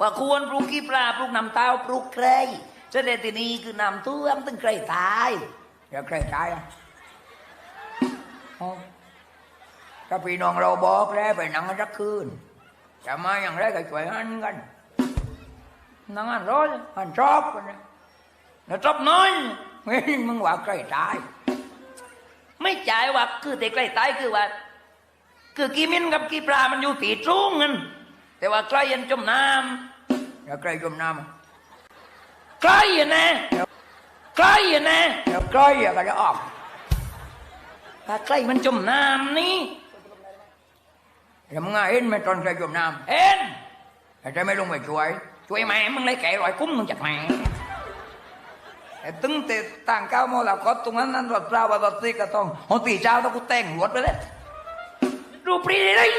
ว่าควรปลูกขี้ปลาปลูกน้ำเต้าปลูกไครเสด็จที่นี่คือน้ำท่วมตึงไครตายอย่าไครตายอะถ้าพี่น้องเราบอกแล้วไปนั่งกักคืนจะมาอย่างไรก็ช่วยอันกันนั่งอันร้อยอันชอบกันนะแล้วชอบน้อยเฮ้ยมึงว่าไครตาย ไม่จ่ายว่าคือแต่ไกลตายคือว่า คือกีมินกับกีปลามันอยู่ตีจุ้งกัน แต่ว่าใกล้ยันจมน้ำอย่าใกล้จมน้ำใกล้อะนะใกล้อะนะเดี๋ยวใกล้อะก็จะออกถ้าใกล้มันจมน้ำนี่แล้วมึงอะเห็นไหมตอนใกล้จมน้ำเห็นแต่จะไม่ลงไปช่วย ช่วยแม่มึงเลยแก่รอยกุ้มมึงจากแม่แต่ตึงแต่ต่างก้าวโมลาก็ตรงนั้นนั้นรถเปล่าว่ารถตีก็ต้องหัวตีเจ้าต้องกูแต่งรถไปเลยรูปรีเลย